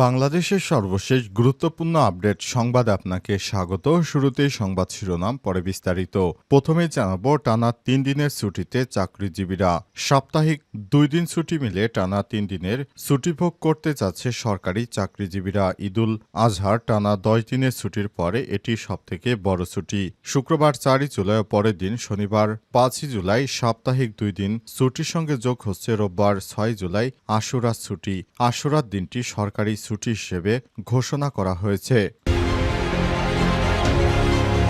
বাংলাদেশের সর্বশেষ গুরুত্বপূর্ণ আপডেট সংবাদ আপনাকে স্বাগত। শুরুতেই সংবাদ শিরোনাম, পরে বিস্তারিত। প্রথমেই জানাব, টানা তিন দিনের ছুটিতে চাকরিজীবীরা সাপ্তাহিক দুই দিন ছুটি মিলে টানা তিন দিনের ছুটি ভোগ করতে যাচ্ছে সরকারি চাকরিজীবীরা। ঈদুল আজহার টানা দশ দিনের ছুটির পরে এটি সবথেকে বড় ছুটি। শুক্রবার চারই জুলাই ও পরের দিন শনিবার পাঁচই জুলাই সাপ্তাহিক দুই দিন ছুটির সঙ্গে যোগ হচ্ছে রোববার ছয় জুলাই আশুরার ছুটি। আশুরার দিনটি সরকারি ছুটি হিসেবে ঘোষণা করা হয়েছে।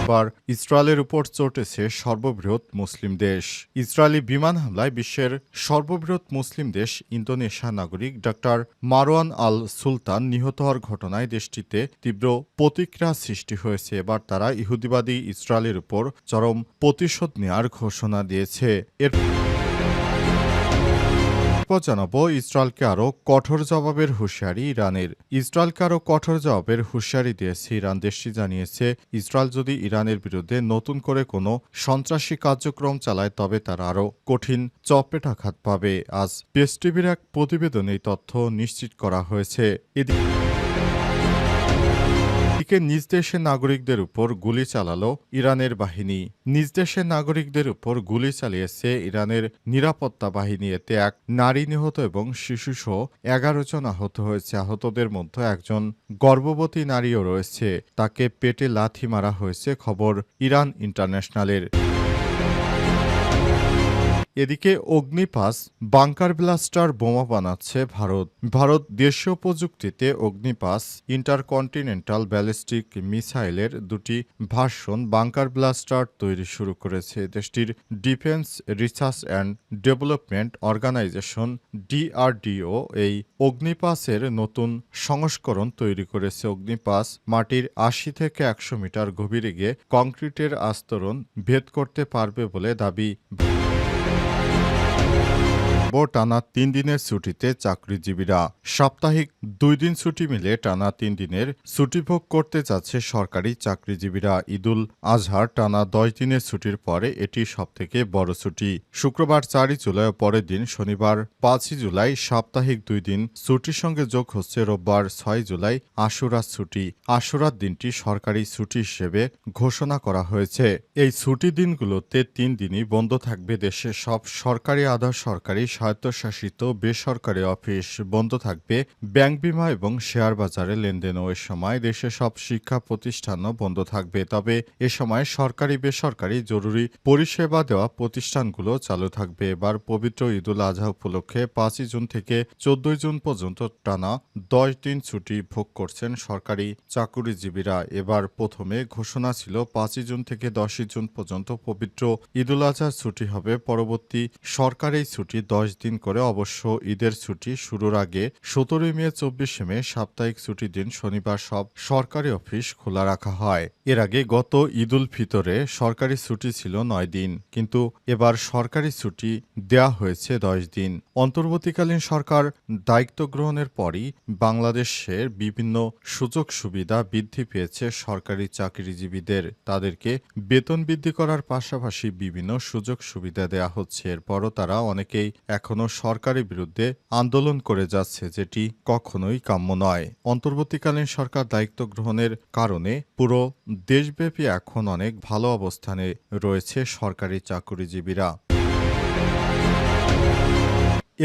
এবার ইসরায়েলের উপর চটেছে সর্ববৃহৎ মুসলিম দেশ। ইসরায়েলি বিমান হামলায় বিশ্বের সর্ববৃহৎ মুসলিম দেশ ইন্দোনেশিয়া নাগরিক ডক্টর মারওয়ান আল সুলতান নিহত হওয়ার ঘটনায় দেশটিতে তীব্র প্রতিক্রিয়া সৃষ্টি হয়েছে। এবার তারা ইহুদিবাদী ইসরায়েলের উপর চরম প্রতিশোধ নেওয়ার ঘোষণা দিয়েছে। এর এরপর জানাব ইসরায়েলকে আরও কঠোর জবাবের হুঁশিয়ারি ইরানের। ইসরায়েলকে আরও কঠোর জবাবের হুঁশিয়ারি দিয়েছে ইরান। দেশটি জানিয়েছে, ইসরায়েল যদি ইরানের বিরুদ্ধে নতুন করে কোনো সন্ত্রাসী কার্যক্রম চালায়, তবে তার আরও কঠিন চপেটাঘাত পাবে। আজ পিএস এক প্রতিবেদনে তথ্য নিশ্চিত করা হয়েছে। এদিকে এদিকে নিজ দেশের নাগরিকদের উপর গুলি চালালো ইরানের বাহিনী। নিজ দেশের নাগরিকদের উপর গুলি চালিয়েছে ইরানের নিরাপত্তা বাহিনী। এতে এক নারী নিহত এবং শিশুসহ এগারো জন আহত হয়েছে। আহতদের মধ্যে একজন গর্ভবতী নারীও রয়েছে। তাকে পেটে লাথি মারা হয়েছে, খবর ইরান ইন্টারন্যাশনালের। এদিকে অগ্নিপাস বাংকার ব্লাস্টার বোমা বানাচ্ছে ভারত। ভারত দেশীয় প্রযুক্তিতে অগ্নিপাস ইন্টারকন্টিনেন্টাল ব্যালিস্টিক মিসাইলের দুটি ভার্সন বাংকার ব্লাস্টার তৈরি শুরু করেছে। দেশটির defence research and development organisation DRDO এই অগ্নিপাসের নতুন সংস্করণ তৈরি করেছে। অগ্নিপাস মাটির আশি থেকে একশো মিটার গভীরে গিয়ে কংক্রিটের আস্তরণ ভেদ করতে পারবে বলে দাবি। ও টানা তিন দিনের ছুটিতে চাকরিজীবীরা। সাপ্তাহিক দুই দিন ছুটি মিলে টানা তিন দিনের ছুটি ভোগ করতে যাচ্ছে সরকারি চাকরিজীবীরা। ঈদুল আজহার টানা দশ দিনের ছুটির পরে এটি সবথেকে বড় ছুটি। শুক্রবার চারই জুলাই ও পরের দিন শনিবার পাঁচই জুলাই সাপ্তাহিক দুই দিন ছুটির সঙ্গে যোগ হচ্ছে রোববার ছয় জুলাই আশুরার ছুটি। আশুরার দিনটি সরকারি ছুটি হিসেবে ঘোষণা করা হয়েছে। এই ছুটি দিনগুলোতে তিন দিনই বন্ধ থাকবে দেশের সব সরকারি আধা সরকারি স্বায়ত্তশাসিত বেসরকারি অফিস বন্ধ থাকবে। ব্যাংক বিমা এবং শেয়ার বাজারে লেনদেনও এ সময় দেশে সব শিক্ষা প্রতিষ্ঠানও বন্ধ থাকবে। তবে এ সময় সরকারি বেসরকারি জরুরি পরিষেবা দেওয়া প্রতিষ্ঠানগুলো চালু থাকবে। এবার পবিত্র ঈদুল আজহা উপলক্ষে পাঁচই জুন থেকে চোদ্দই জুন পর্যন্ত টানা দশ দিন ছুটি ভোগ করছেন সরকারি চাকুরিজীবীরা। এবার প্রথমে ঘোষণা ছিল পাঁচই জুন থেকে দশই জুন পর্যন্ত পবিত্র ঈদুল আজহার ছুটি হবে। পরবর্তী সরকারি ছুটি দশ দিন করে অবশ্য ঈদের ছুটি শুরুর আগে সতেরোই মে, চব্বিশে মে সাপ্তাহিক ছুটির দিন শনিবার সব সরকারি অফিস খোলা রাখা হয়। এর আগে গত ঈদুল ফিতরে সরকারি ছুটি ছিল নয় দিন, কিন্তু এবার সরকারি ছুটি দেয়া হয়েছে দশ দিন। অন্তর্বর্তীকালীন সরকার দায়িত্ব গ্রহণের পরই বাংলাদেশের বিভিন্ন সুযোগ সুবিধা বৃদ্ধি পেয়েছে সরকারি চাকরিজীবীদের। তাদেরকে বেতন বৃদ্ধি করার পাশাপাশি বিভিন্ন সুযোগ সুবিধা দেয়া হচ্ছে। এরপরও তারা অনেকেই এখনও সরকারের বিরুদ্ধে আন্দোলন করে যাচ্ছে, যেটি কখনোই কাম্য নয়। অন্তর্বর্তীকালীন সরকার দায়িত্ব গ্রহণের কারণে পুরো দেশব্যাপী এখন অনেক ভালো অবস্থানে রয়েছে সরকারি চাকরিজীবীরা।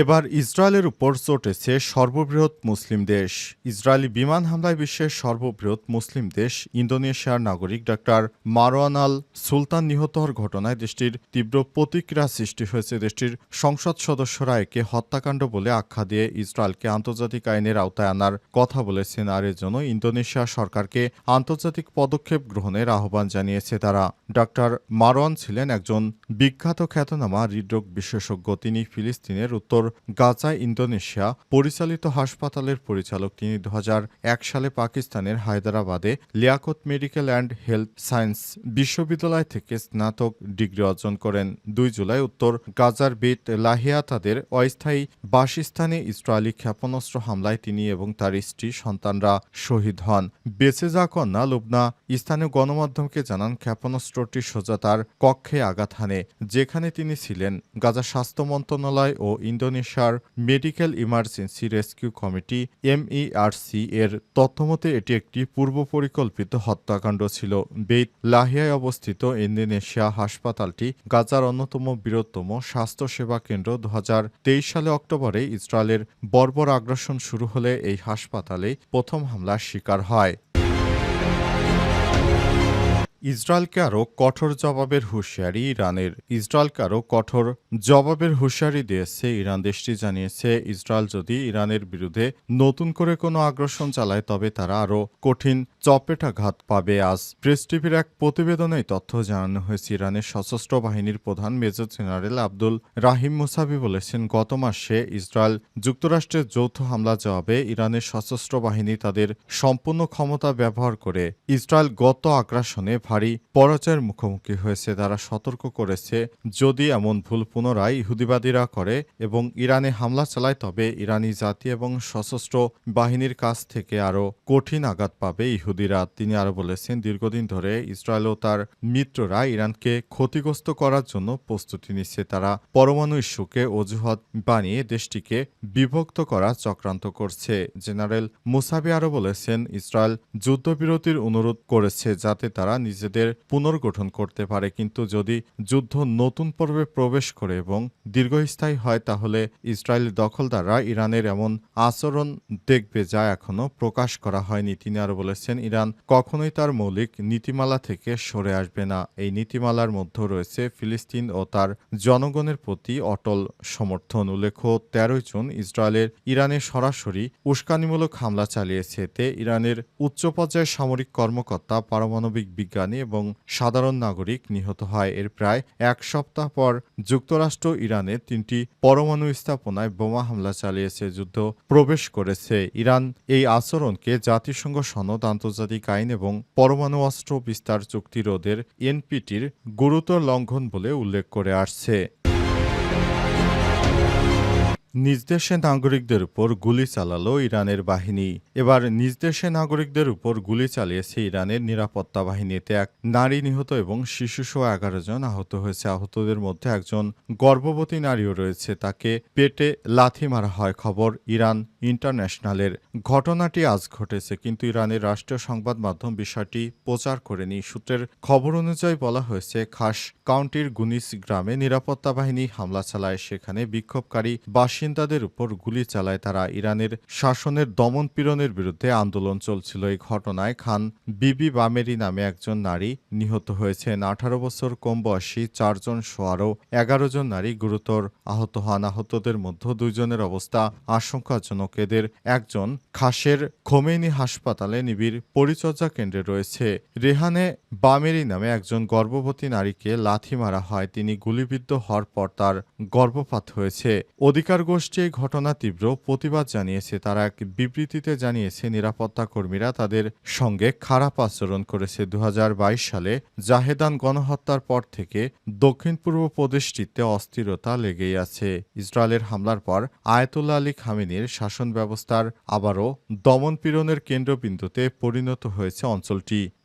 এবার ইসরায়েলের উপর চটেছে সর্ববৃহৎ মুসলিম দেশ। ইসরায়েলি বিমান হামলায় বিশ্বের সর্ববৃহৎ মুসলিম দেশ ইন্দোনেশিয়ার নাগরিক ডাক্তার মারওয়ান আল সুলতান নিহত হওয়ার ঘটনায় দেশটির তীব্র প্রতিক্রিয়া সৃষ্টি হয়েছে। দেশটির সংসদ সদস্যরা একে হত্যাকাণ্ড বলে আখ্যা দিয়ে ইসরায়েলকে আন্তর্জাতিক আইনের আওতায় আনার কথা বলেছেন আর এর জন্য ইন্দোনেশিয়া সরকারকে আন্তর্জাতিক পদক্ষেপ গ্রহণের আহ্বান জানিয়েছে তারা। ডাক্তার মারওয়ান ছিলেন একজন বিখ্যাত খ্যাতনামা হৃদরোগ বিশেষজ্ঞ। তিনি ফিলিস্তিনের উত্তর গাজায় ইন্দোনেশিয়া পরিচালিত হাসপাতালের পরিচালক তিনি দু হাজার এক সালে পাকিস্তানের হায়দ্রাবাদে Liaquat medical and health science বিশ্ববিদ্যালয় থেকে স্নাতক ডিগ্রি অর্জন করেন। দুই জুলাই উত্তর গাজার বেত লাহিয়া তাদের অস্থায়ী বাসস্থানে ইসরায়েলি ক্ষেপণাস্ত্র হামলায় তিনি এবং তার স্ত্রী সন্তানরা শহীদ হন। বেঁচে যা কন্যা লুবনা স্থানীয় গণমাধ্যমকে জানান, ক্ষেপণাস্ত্রটি সোজা তার কক্ষে আঘাত হানে, যেখানে তিনি ছিলেন। গাজা স্বাস্থ্য মন্ত্রণালয় ও ইন্দোনেশিয়ার medical emergency rescue committee, MERC, এর তথ্যমতে এটি একটি পূর্ব পরিকল্পিত হত্যাকাণ্ড ছিল। বেত লাহিয়ায় অবস্থিত ইন্দোনেশিয়া হাসপাতালটি গাজার অন্যতম বৃহত্তম স্বাস্থ্যসেবা কেন্দ্র। দু হাজার তেইশ সালে অক্টোবরে ইসরায়েলের বর্বর আগ্রাসন শুরু হলে এই হাসপাতালে প্রথম হামলার শিকার হয়। ইসরায়েলকে আরও কঠোর জবাবের হুঁশিয়ারি ইরানের। ইসরায়েলকে আরও কঠোর জবাবের হুঁশিয়ারি দিয়েছে ইরান। দেশটি জানিয়েছে, ইসরায়েল যদি ইরানের বিরুদ্ধে নতুন করে কোনো আগ্রাসন চালায়, তবে তারা আরও কঠিন চপেটাঘাত পাবে। আজ প্রেস টিভির এক প্রতিবেদনে তথ্য জানানো হয়েছে। ইরানের সশস্ত্র বাহিনীর প্রধান major general Abdul Rahim Mousavi বলেছেন, গত মাসে ইসরায়েল যুক্তরাষ্ট্রের যৌথ হামলা জবাবে ইরানের সশস্ত্র বাহিনী তাদের সম্পূর্ণ ক্ষমতা ব্যবহার করে ইসরায়েল গত আগ্রাসনে ভারী পরাজয়ের মুখোমুখি হয়েছে। তারা সতর্ক করেছে, যদি এমন ভুল পুনরায় ইহুদিবাদীরা করে এবং ইরানে হামলা চালায়, তবে ইরানি জাতি এবং সশস্ত্র বাহিনীর কাছ থেকে আরও কঠিন আঘাত পাবে ইহুদিরা। তিনি আরও বলেছেন, দীর্ঘদিন ধরে ইসরায়েল ও তার মিত্ররা ইরানকে ক্ষতিগ্রস্ত করার জন্য প্রস্তুতি নিচ্ছে। তারা পরমাণু ইস্যুকে অজুহাত বানিয়ে দেশটিকে বিভক্ত করা চক্রান্ত করছে। জেনারেল মুসাবি আরও বলেছেন, ইসরায়েল যুদ্ধবিরতির অনুরোধ করেছে যাতে তারা নিজেদের পুনর্গঠন করতে পারে, কিন্তু যদি যুদ্ধ নতুন পর্বে প্রবেশ করে এবং দীর্ঘস্থায়ী হয়, তাহলে ইসরায়েলি দখলদাররা ইরানের এমন আচরণ দেখবে যা এখনও প্রকাশ করা হয়নি। তিনি আরও বলেছেন, ইরান কখনোই তার মৌলিক নীতিমালা থেকে সরে আসবে না। এই নীতিমালার মধ্যে রয়েছে ফিলিস্তিন ও তার জনগণের প্রতি অটল সমর্থন। উল্লেখ্য, তেরোই জুন ইসরায়েলের ইরানে সরাসরি উস্কানিমূলক হামলা চালিয়েছে। এতে ইরানের উচ্চ পর্যায়ের সামরিক কর্মকর্তা, পারমাণবিক বিজ্ঞানী এবং সাধারণ নাগরিক নিহত হয়। এর প্রায় এক সপ্তাহ পর যুক্তরাষ্ট্র ইরানে তিনটি পরমাণু স্থাপনায় বোমা হামলা চালিয়েছে, যুদ্ধ প্রবেশ করেছে। ইরান এই আচরণকে জাতিসংঘ সনদ, আন্তর্জাতিক আইন এবং পরমাণু অস্ত্র বিস্তার চুক্তি রোধের এনপিটির গুরুতর লঙ্ঘন বলে উল্লেখ করে আসছে। নিজ দেশে নাগরিকদের উপর গুলি চালালো ইরানের বাহিনী। এবার নিজ দেশে নাগরিকদের উপর গুলি চালিয়েছে ইরানের নিরাপত্তা বাহিনীতে এক নারী নিহত এবং শিশুসহ এগারো জন আহত হয়েছে। আহতদের মধ্যে একজন গর্ভবতী নারীও রয়েছে। তাকে পেটে লাথি মারা হয় খবর ইরান ইন্টারন্যাশনালের। ঘটনাটি আজ ঘটেছে, কিন্তু ইরানের রাষ্ট্রীয় সংবাদ মাধ্যম বিষয়টি প্রচার করেনি। সূত্রের খবর অনুযায়ী বলা হয়েছে, খাস কাউন্টির গুনিস গ্রামে নিরাপত্তা বাহিনী হামলা চালায়। সেখানে বিক্ষোভকারী বাসিন্দাদের উপর গুলি চালায় তারা ইরানের শাসনের দমন পীড়নের বিরুদ্ধে আন্দোলন চলছিল। এই ঘটনায় খান বিবি বামেরি নামে একজন নারী নিহত হয়েছেন। আঠারো বছর কম বয়সী চারজন সহ আরও এগারো জন নারী গুরুতর আহত হন। আহতদের মধ্যে দুইজনের অবস্থা আশঙ্কাজনক। এদের একজন খাসের খোমেনি হাসপাতালে নিবিড় পরিচর্যা কেন্দ্রে রয়েছে। রেহানে বামেরি নামে একজন গর্ভবতী নারীকে লাথি মারা হয়। তিনি গুলিবিদ্ধ হওয়ার পর তার গর্ভপাত হয়েছে। অধিকার গোষ্ঠী এই ঘটনা তীব্র প্রতিবাদ জানিয়েছে। তারা এক বিবৃতিতে জানিয়েছে, নিরাপত্তা কর্মীরা তাদের সঙ্গে খারাপ আচরণ করেছে। দু হাজার বাইশ সালে জাহেদান গণহত্যার পর থেকে দক্ষিণ পূর্ব প্রদেশটিতে অস্থিরতা লেগেই আছে। ইসরায়েলের হামলার পর আয়াতুল্লাহ আলী খামেনির শাসন ব্যবস্থার আবারও দমন পীড়নের কেন্দ্রবিন্দুতে পরিণত হয়েছে অঞ্চলটি।